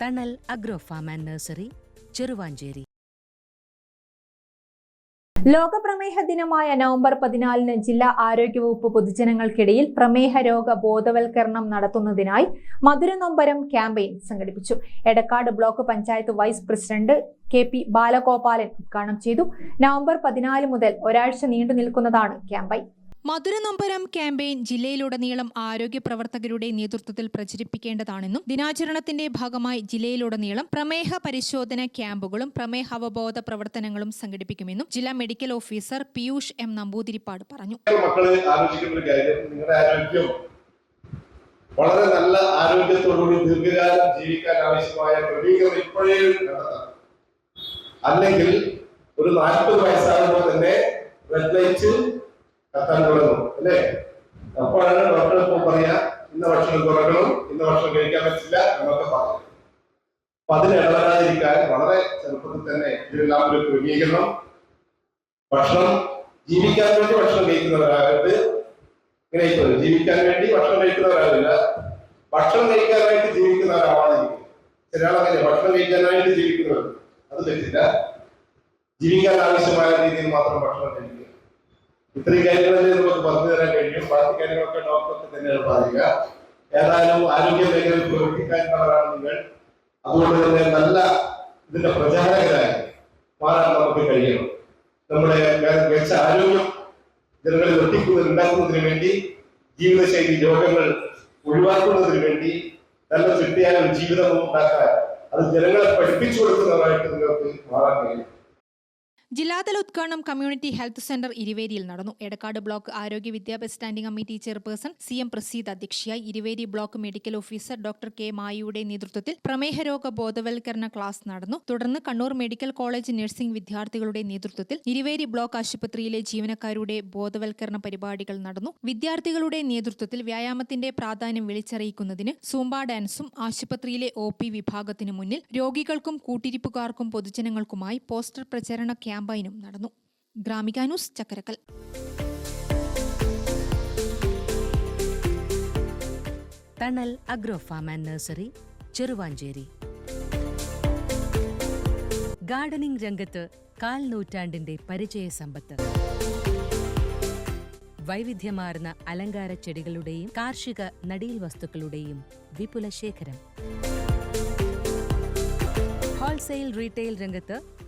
Thanal agro farm and nursery Cheruvanchery. ലോക പ്രമേഹ ദിനമായ നവംബർ പതിനാലിന് ജില്ലാ ആരോഗ്യവകുപ്പ് പൊതുജനങ്ങൾക്കിടയിൽ പ്രമേഹ രോഗ ബോധവൽക്കരണം നടത്തുന്നതിനായി മധുരനൊമ്പരം ക്യാമ്പയിൻ സംഘടിപ്പിച്ചു. Edakkad block panchayat vice president K P Balagopalan ഉദ്ഘാടനം ചെയ്തു. നവംബർ പതിനാല് മുതൽ ഒരാഴ്ച നീണ്ടു നിൽക്കുന്നതാണ് ക്യാമ്പയിൻ. മധുരനൊമ്പരം ക്യാമ്പയിൻ ജില്ലയിലുടനീളം ആരോഗ്യ പ്രവർത്തകരുടെ നേതൃത്വത്തിൽ പ്രചരിപ്പിക്കേണ്ടതാണെന്നും ദിനാചരണത്തിന്റെ ഭാഗമായി ജില്ലയിലുടനീളം പ്രമേഹ പരിശോധന ക്യാമ്പുകളും പ്രമേഹ അവബോധ പ്രവർത്തനങ്ങളും സംഘടിപ്പിക്കുമെന്നും ജില്ലാ medical officer Piyush M Namboothiripad പറഞ്ഞു. വളരെ നല്ല ആരോഗ്യത്തോടുകൂടി ദീർഘകാലം ജീവിക്കാൻ ആവശ്യമായ ക്രമീകരണം ഇപ്പോഴേ അല്ലെങ്കിൽ ഒരു നാൽപ്പത് വയസ്സാകുമ്പോൾ തന്നെ റെഡ് ലൈറ്റ് കത്താൻ തുടങ്ങും അല്ലേ? അപ്പോഴാണ് ഡോക്ടർ ഇപ്പോൾ പറയാ ഇന്ന ഭക്ഷണം കുറക്കണം ഇന്ന ഭക്ഷണം കഴിക്കാൻ പറ്റില്ല എന്നൊക്കെ പറയും അപ്പൊ അതിന് വളരെ ചെറുപ്പത്തിൽ തന്നെ ഇതിലെല്ലാം ഒരു ക്രമീകരണം ഭക്ഷണം ജീവിക്കാൻ വേണ്ടി ഭക്ഷണം കഴിക്കുന്നവരാകരുത്. ഇങ്ങനെ ജീവിക്കാൻ വേണ്ടി ഭക്ഷണം കഴിക്കുന്നവരാകില്ല. ഭക്ഷണം കഴിക്കാനായിട്ട് ജീവിക്കുന്നവരാവാതിരിക്കും ചില ആളങ്ങനെ ഭക്ഷണം കഴിക്കാനായിട്ട് ജീവിക്കുന്നവർ. അത് തെറ്റില്ല. ജീവിക്കാൻ ആവശ്യമായ രീതിയിൽ മാത്രം ഭക്ഷണം കഴിക്കുക. ഇത്രയും കാര്യങ്ങളല്ലേ നമുക്ക് പറഞ്ഞു തരാൻ കഴിയും ബാക്കി കാര്യങ്ങളൊക്കെ ഡോക്ടർക്ക് തന്നെയാണ് ബാധിക്കുക ഏതായാലും ആരോഗ്യ മേഖലയിൽ പ്രവർത്തിക്കാനുള്ളവരാണ് നിങ്ങൾ. അതുകൊണ്ട് തന്നെ നല്ല ഇതിന്റെ പ്രചാരകരായി മാറാൻ നമുക്ക് കഴിയണം. നമ്മുടെ മികച്ച ആരോഗ്യം ജനങ്ങളിൽ എത്തിക്കുന്നത് വേണ്ടി ജീവിതശൈലി രോഗങ്ങൾ ഒഴിവാക്കുന്നതിന് വേണ്ടി നല്ല ചിട്ടയായ ഒരു ജീവിതം ഉണ്ടാക്കാൻ അത് ജനങ്ങളെ പഠിപ്പിച്ചു കൊടുക്കുന്നതായിട്ട് നിങ്ങൾക്ക് മാറാൻ കഴിയും. ജില്ലാതല ഉദ്ഘാടനം കമ്മ്യൂണിറ്റി ഹെൽത്ത് സെന്റർ ഇരുവേരിയിൽ നടന്നു. എടക്കാട് ബ്ലോക്ക് ആരോഗ്യ വിദ്യാഭ്യാസ standing committee chairperson C M Praseed അധ്യക്ഷയായി Iruveri block medical officer doctor K മായിയുടെ നേതൃത്വത്തിൽ പ്രമേഹ രോഗ ബോധവൽക്കരണ ക്ലാസ് നടന്നു. തുടർന്ന് കണ്ണൂർ മെഡിക്കൽ കോളേജ് നഴ്സിംഗ് വിദ്യാർത്ഥികളുടെ നേതൃത്വത്തിൽ ഇരുവേരി ബ്ലോക്ക് ആശുപത്രിയിലെ ജീവനക്കാരുടെ ബോധവൽക്കരണ പരിപാടികൾ നടന്നു. വിദ്യാർത്ഥികളുടെ നേതൃത്വത്തിൽ വ്യായാമത്തിന്റെ പ്രാധാന്യം വിളിച്ചറിയിക്കുന്നതിന് സൂംബ ഡാൻസും ആശുപത്രിയിലെ ഒ വിഭാഗത്തിനു മുന്നിൽ രോഗികൾക്കും കൂട്ടിരിപ്പുകാർക്കും പൊതുജനങ്ങൾക്കുമായി പോസ്റ്റർ പ്രചരണ ക്യാമ്പയിനും നടന്നു. Gramika news Chakkarakkal. Thanal agro farm and nursery Cheruvanchery. Gardening രംഗത്ത് കാൽ നൂറ്റാണ്ടിന്റെ പരിചയ സമ്പത്ത്. വൈവിധ്യമാർന്ന അലങ്കാര ചെടികളുടെയും കാർഷിക നടീൽ വസ്തുക്കളുടെയും വിപുല ശേഖരം ഹോൾസെയിൽ റീറ്റെയിൽ രംഗത്ത്